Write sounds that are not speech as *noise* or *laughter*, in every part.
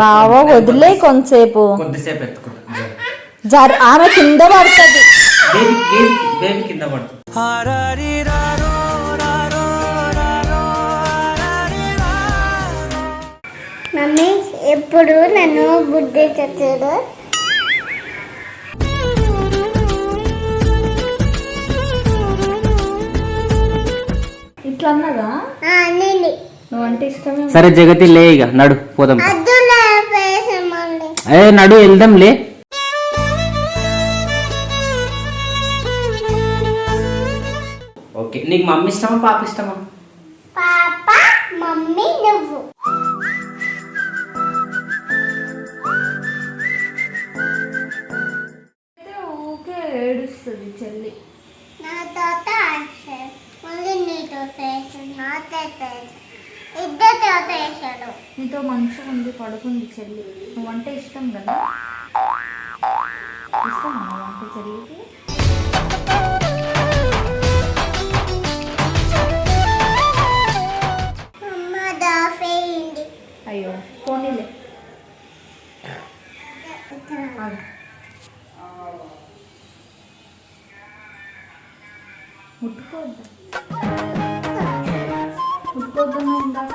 బావా వదిలే కొంతసేపు కొద్దిసేపు ఎత్తుకుంటా. జర ఆమె కింద పడుతుంది. బేబీ కింద పడుతుంది మమ్మీ ఎప్పుడు నన్ను బుద్ధి చెప్తాడు? ఇట్లా అన్నదా? అన్నింది నువ్వంటే ఇష్టమే సరే జగతి లే ఇక నడు పోదాం. ఏ నడు వెళ్దాం లే. ఓకే నీకు మమ్మీ ఇష్టమా పాప ఇష్టమా? పాప మమ్మీ నువ్వు. ఊకే ఏడుస్తుంది చెల్లి. నా మళ్ళీ వేసాడు నా తాత వేసాడు ఇద్దరు తాత నీతో మంచిగా ఉంది పడుకుంది చెల్లి. నువ్వంటే ఇష్టం కదా? ఇష్టమా నువ్వంటే చెల్లికి? అయ్యో పోనీలే. ఆగు. ముట్టుకోవద్దు ఇందాక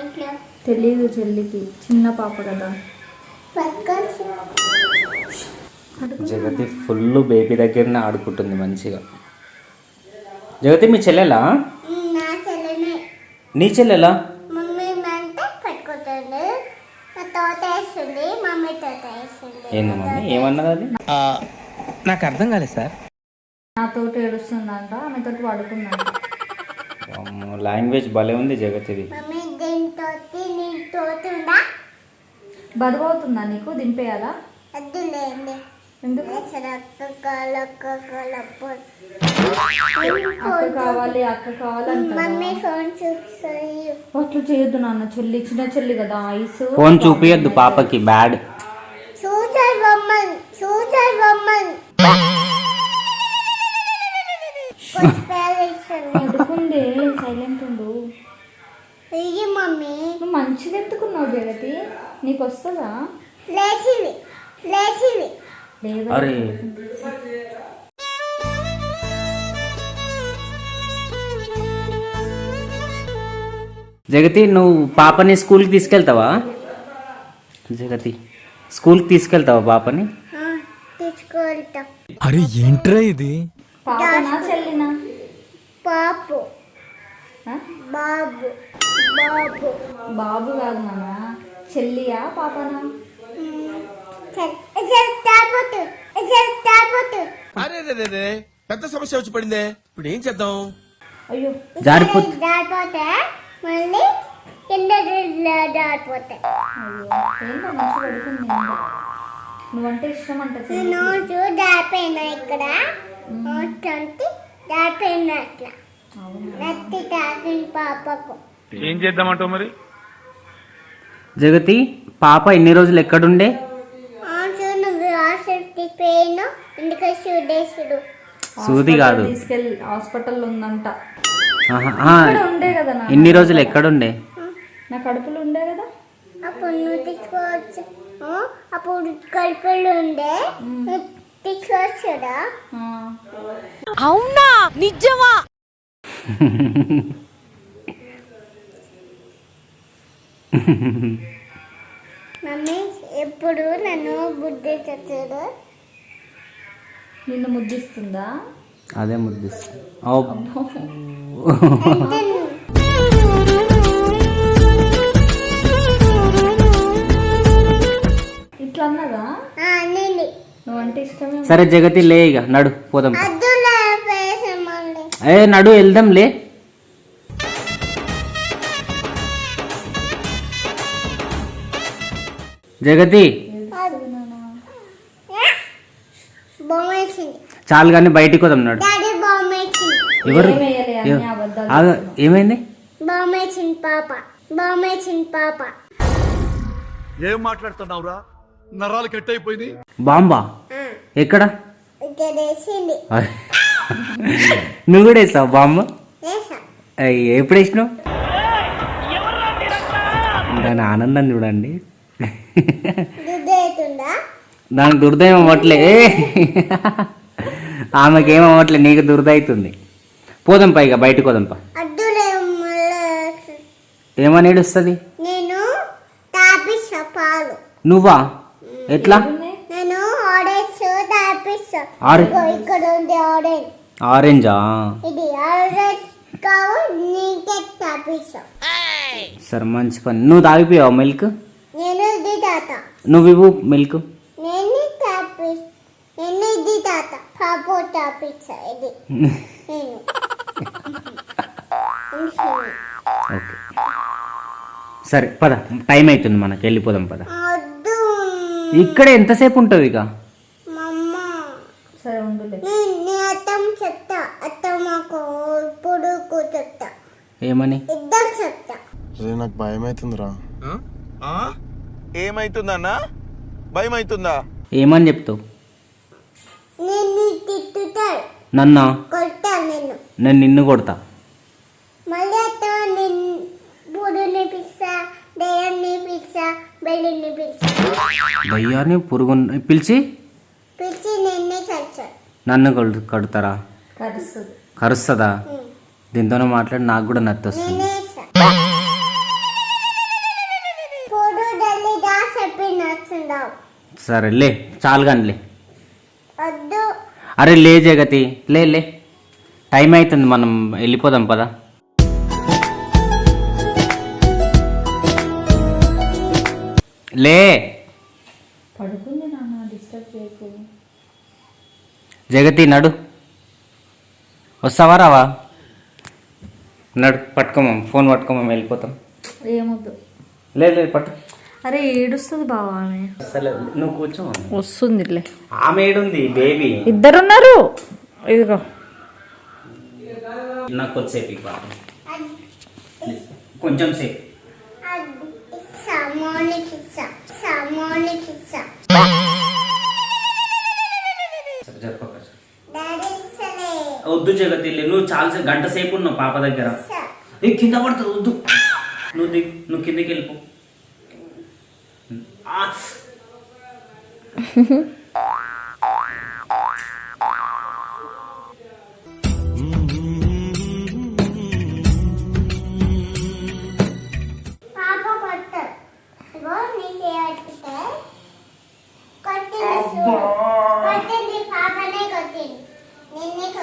ఇంట్లో తెలియదు చెల్లికి. చిన్న పాప కదా. జగతి ఫుల్ బేబీ దగ్గరనే ఆడుకుంటుంది మంచిగా. జగతి మీ చెల్లెలా? నా చెల్లెనే నీ చెల్లెలా ఏంది మమ్మీ? ఏమన్నది అది? నాకు అర్థం కాలేదు సార్. నాతోటి ఏడుస్తుందంట ఆమెతోటి పడుకుందంట. లాంగ్వేజ్ భలే ఉంది జగతిది మమ్మీ దీంతో నీ తోటుందా బరువు అవుతుందా నీకు? దింపేయాలా? లేండి ఎందుకు? అక్క కావాలి అక్క కావాలంట మమ్మీ ఫోన్ చూస్తుంది అట్లా చేయొద్దు నాన్న చెల్లి చిన్న చెల్లి కదా ఐస్. ఫోన్ చూపియద్దు పాపకి బ్యాడ్. బొమ్మన్ సైలెంట్ ఉండు మమ్మీ నువ్వు ఎత్తుకున్నావు జగతి నీకు వస్తుందా? లేచింది లేచింది అరే జగతి నువ్వు పాపని స్కూల్కి తీసుకెళ్తావా? జగతి స్కూల్కి తీసుకెళ్తావా పాపని? అరే ఏంట్రా ఇది? పాపనా చెల్లినా? పాపు. ఆ? బాబు. బాబు. బాబు కాదు నాన్న చెల్లియా పాపనా? చేస్తాపోతు చేస్తాపోతు అరే రే రే రే. పెద్ద సమస్య వచ్చి పడిందే. ఇప్పుడు ఏం చేద్దాం? అయ్యో. జారిపోతు మళ్ళీ కింద అయ్యో ఏంటో. నువ్వంటే ఇష్టం అంట చెల్లి నోటు దాటిపోయినా ఇక్కడ? నోట్ అంటే దాటిపోయినా అట్లా. నత్తి తాకిన పాపకు. ఏం చేద్దామంటావు మరి? జగతి పాప ఎన్ని రోజులు ఎక్కడుండే? సూది కాదు. తీసుకెళ్ళి హాస్పిటల్లో ఉందంట. ఉండే కదా ఎన్ని రోజులు ఎక్కడుండే? నా కడుపులో ఉండే కదా? అప్పుడు నువ్వు తీసుకోవచ్చు అప్పుడు ఉండే తీసుకోవచ్చుడా ఆ. మమ్మీ ఎప్పుడు నన్ను బుద్ధి చెప్తాడు? నిన్ను ముద్దిస్తుందా? అదే ముద్దిస్తుంది సరే జగతి లే ఇక నడు పోదాం. ఏ నడు వెళ్దాం లే. జగతి. చాలు కానీ బయటికి పోదాం నడు. ఎవరు? ఏమైంది? ఏం మాట్లాడుతున్నావురా? నరాలు కట్ అయిపోయింది బాంబా ఎక్కడ. నువ్వు కూడా వేసావు బాంబ? ఎప్పుడు వేసినావు? దాని ఆనందం చూడండి. దానికి దుర్దయం అవ్వట్లే. ఆమెకేం అవ్వట్లే నీకు దుర్దవుతుంది పోదాం పైగా బయటకు పోదాంపా అద్దులే మళ్ళా ఏమని ఏడుస్తుంది? నువ్వా? ఎట్లా? నేను ఆరెంజ్ తాపిస్తా ఆరెంజ్ ఇగో ఇక్కడ ఉంది ఆరెంజ్ ఆరెంజా? ఇది ఆరెంజ్ కావు నీకే తాపిస్తా సరే మంచి పని. నువ్వు తాగిపోయావు మిల్క్ నేను ఇది తాత నువ్వు ఇవ్వు మిల్క్ నేను తాపిస్ నేను ఇది తాత పాపో తాపిస్తా ఇది. *laughs* నేను. ఓకే. సరే పద. టైం అవుతుంది మనకి. వెళ్ళిపోదాం పద. ఇక్కడ ఎంతసేపు ఉంటుంది ఇక? సరే ఉండులే. అత్తం ఇప్పుడు చెప్తా ఏమని? ఇద్దరు చెప్తా. రే నాకు భయం అవుతుందిరా ఏమైతుందన్నా? భయం అవుతుందా ఏమని చెప్తావు? తిట్టుతాడు నన్నా? కొడతా నేను నేను నిన్ను కొడతా. మళ్ళీ అత్త దయ్యాన్ని పురుగు పిలిచి పిలిచి నిన్నే చచ్చాడు నన్ను కొడు కడుతారా? కరుస్తుంది. కరుస్తుందా? దీంతోనే మాట్లాడి నాకు కూడా నత్తి వస్తుంది పొడు దా చెప్పి సరే లే చాలు కానీ లే. వద్దు. అరే లే జగతి లే లే. టైం అవుతుంది మనం వెళ్ళిపోదాం పదా. లే. పడుకుంది నాన్న డిస్టర్బ్ చేయకు. జగతి నడు. వస్తావా రావా? నడు పట్టుకోమం ఫోన్ పట్టుకోమం వెళ్ళిపోతాం. ఏమొద్దు. లే లే పట్టు. అరే ఏడుస్తుంది బావ ఆమె. అసలు నువ్వు కూర్చో వస్తుందిలే. ఆమె ఏడుంది బేబీ ఇద్దరున్నారు. ఇదిగో. నాకు కొద్దిసేపు ఇవ్వ. కొంచెం సేపు వద్దు జగతి. నువ్వు చాలా గంట సేపు ఉన్నావు పాప దగ్గర. ఏ కింద పడుతుంది వద్దు. నువ్వు దిగు నువ్వు కిందకి వెళ్ళిపో.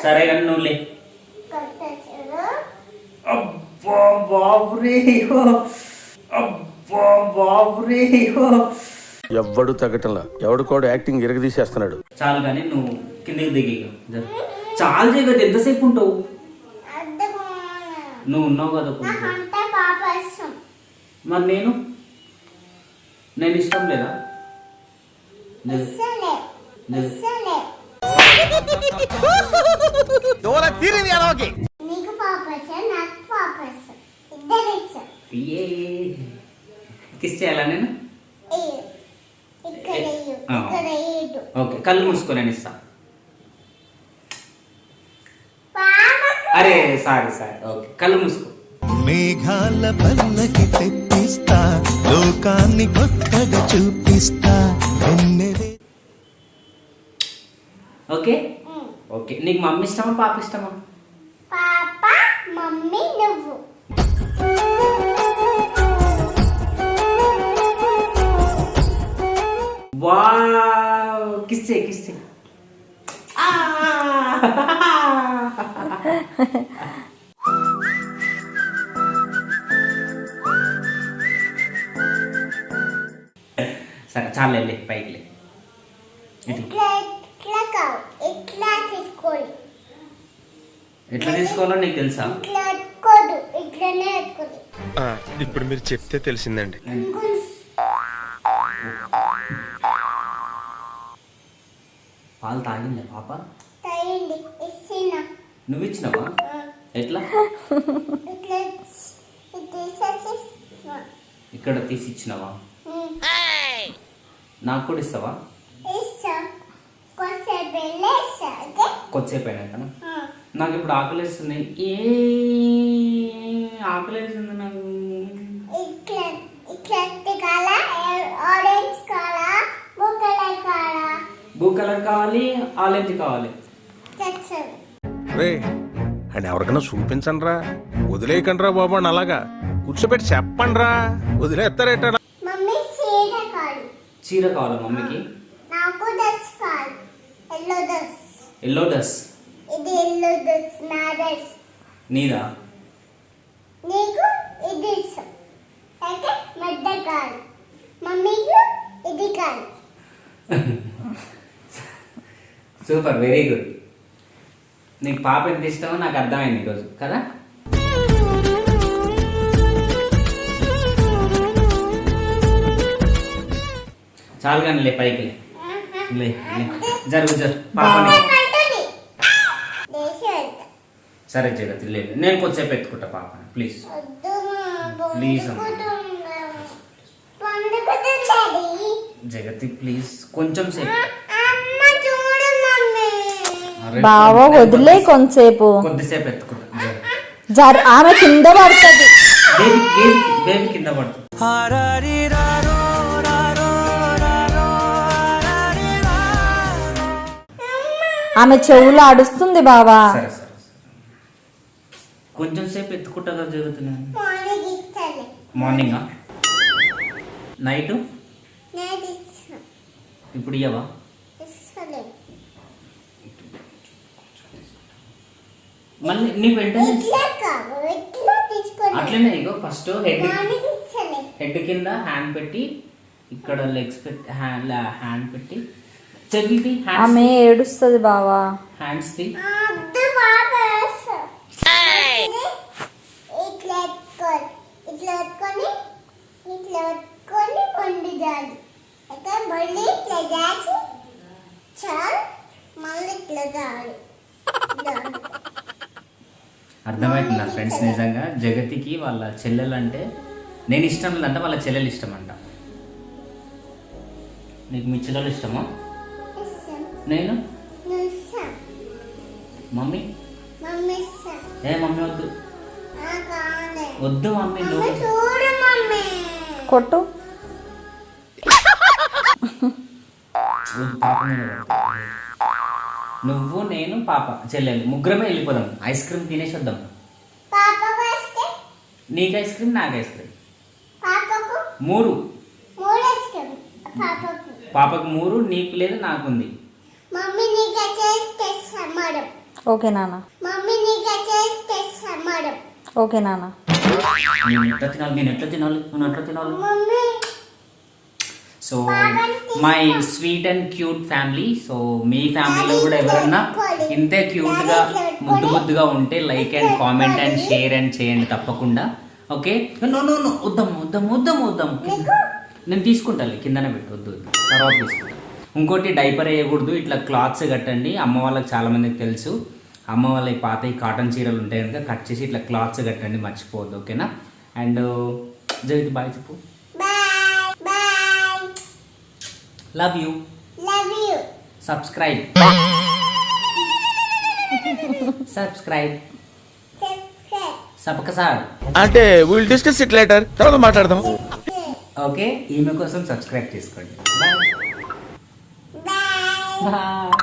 సరే కానీ నువ్వు లే కొట్టాడు చూడు అబ్బా బాబురే అబ్బా బాబురే ఎవ్వడు తగ్గటంలా? ఎవడు కూడా యాక్టింగ్ ఇరగదీసేస్తున్నాడు. చాలు కానీ నువ్వు కిందకి దిగి. చాలు జగతి ఎంతసేపు ఉంటావు? నువ్వు ఉన్నావు కదా కొంచెం. మరి నేను? నేను ఇష్టం లేదా. *laughs* ఇస్తలే తీరింది నీకు నాకు ఏ కిస్ చేయాలా నేను. ఇక్కడ. ఇక్కడ ఓకే కళ్ళు మూసుకో నేను ఇస్తా. పాపకు అరే సారీ సారీ. ఓకే కళ్ళు మూసుకో. మేఘాల పల్లకి తెప్పిస్తా లోకాన్ని కొత్తగా చూపిస్తా ఓకే. ఓకే. నీకు మమ్మీ ఇష్టమా పాప ఇష్టమా? పాప మమ్మీ నువ్వు. వావ్. కిస్ చేయి కిస్ చేయి. ఆ! సరే చాలు వెళ్ళి పైకి లే ఇటు. ఇట్లా ఇట్లా కావు ఇట్లా తీసుకోవాలి ఎట్లా తీసుకోవాలో నీకు తెలుసా? ఇప్పుడు మీరు చెప్తే తెలిసిందండి. పాలు తాగిందా పాప? నువ్వు ఇచ్చినావా? ఎట్లా? ఇక్కడ తీసి ఇచ్చినావా? నాకు కూడా ఇస్తావా? కొద్దిసేపు అయినాక నాకు ఇప్పుడు ఆకలిస్తుంది. ఏ ఆకలేసింది నాకు. బ్లూ కలర్ కావాలి ఆరెంజ్ కావాలి. రే అని ఎవరికైనా చూపించండి రా వదిలేయకండి రా బాబు అని అలాగా. కూర్చోబెట్టి చెప్పండి రా వదిలేస్తారేట మమ్మీ చీర కావాలా. మమ్మీకి? ఎల్లో డ్రెస్ డ్రెస్ నీదా? నీకు ఇది ఇష్టం. అయితే కాదు మమ్మీకి ఇది కాదు. Super very good. నీకు పాప ఎంత ఇష్టమో నాకు అర్థమైంది ఈరోజు కదా? చాలు కానీ లే పైకి లే. లే జరుగు జరు పాపని. సరే జగతి లేదు. నేను కొద్దిసేపు ఎత్తుకుంటా పాపని ప్లీజ్. పండుకుంటుంది జగతి ప్లీజ్ కొంచెం సేపు. బావా వదిలే కొంతసేపు కొద్దిసేపు ఎత్తుకుంటా. జర. ఆమె కింద పడుతుంది. బేబీ కింద పడుతుంది. ఆమె చెవులు అడుస్తుంది బావా. సరే. కొంచెం సేపు ఎత్తుకుంటా కదా జరుగుతున్నాను మార్నింగ్ నైట్? ఇప్పుడు ఇస్తాను మళ్ళీ ఇట్లా తీసుకోండి అట్లనే ఇగో ఫస్ట్ హెడ్ హెడ్ కింద హ్యాండ్ పెట్టి ఇక్కడ లెగ్స్ పెట్టి హ్యాండ్ హ్యాండ్ పెట్టి హ్యాండ్స్ ఆమె ఏడుస్తుంది బావా. హ్యాండ్స్ ది అద్దు బాగా వేస్తాను. ఇట్లా ఎత్తుకొని ఇట్లా ఎత్తుకొని అయితే ఇట్లా చేసి చాలు మళ్ళీ ఇట్లా జాలి. అర్థమైంది నా ఫ్రెండ్స్ నిజంగా జగతికి వాళ్ళ చెల్లెలు అంటే నేను ఇష్టం లేదంటే వాళ్ళ చెల్లెలు ఇష్టం అంట నీకు మీ చెల్లెలు ఇష్టమా. నేను. మమ్మీ. ఏ మమ్మీ వద్దు. వద్దు మమ్మీ చూడు మమ్మీ కొట్టు. నువ్వు నేను పాప. చెల్లెలు. ముగ్గురమే వెళ్ళిపోదాం. ఐస్ క్రీమ్ తినేసి వద్దాం పాప వస్తే నీకు ఐస్ క్రీమ్ నాకు ఐస్ క్రీమ్ పాపకు? మూడు. పాపకు? మూడు నీకు లేదు నాకుంది. మమ్మీ నీకు మేడం ఓకే నాన్న. ఓకే నాన్న. నేను ఎట్లా తినాలి? నేను ఎట్లా తినాలి? నేను ఎట్లా తినాలి so my sweet and cute family so మీ ఫ్యామిలీలో కూడా ఎవరన్నా ఇంతే క్యూట్గా ముద్దు ముద్దుగా ఉంటే like and comment and share and చేయండి తప్పకుండా. ఓకే నో నో నో వద్దాం వద్దాం వద్దాం వద్దాం నేను తీసుకుంటాను కిందనే పెట్టు వద్దు తర్వాత తీసుకుంటాను ఇంకోటి డైపర్ వేయకూడదు ఇట్లా క్లాత్స్ కట్టండి. అమ్మ వాళ్ళకి చాలామందికి తెలుసు. అమ్మ వాళ్ళ ఈ పాత ఈ కాటన్ చీరలు ఉంటాయి కనుక కట్ చేసి ఇట్లా క్లాత్స్ కట్టండి మర్చిపోవద్దు ఓకేనా అండ్ జగతి బాయ్ చెప్పు. Love you love you subscribe subscribe subscribe సబక sir అంటే విల్ డిస్కస్ ఇట్ లేటర్ తర్వాత మాట్లాడదాం. ఓకే ఈమె కోసం సబ్స్క్రైబ్ చేసుకోండి. బాయ్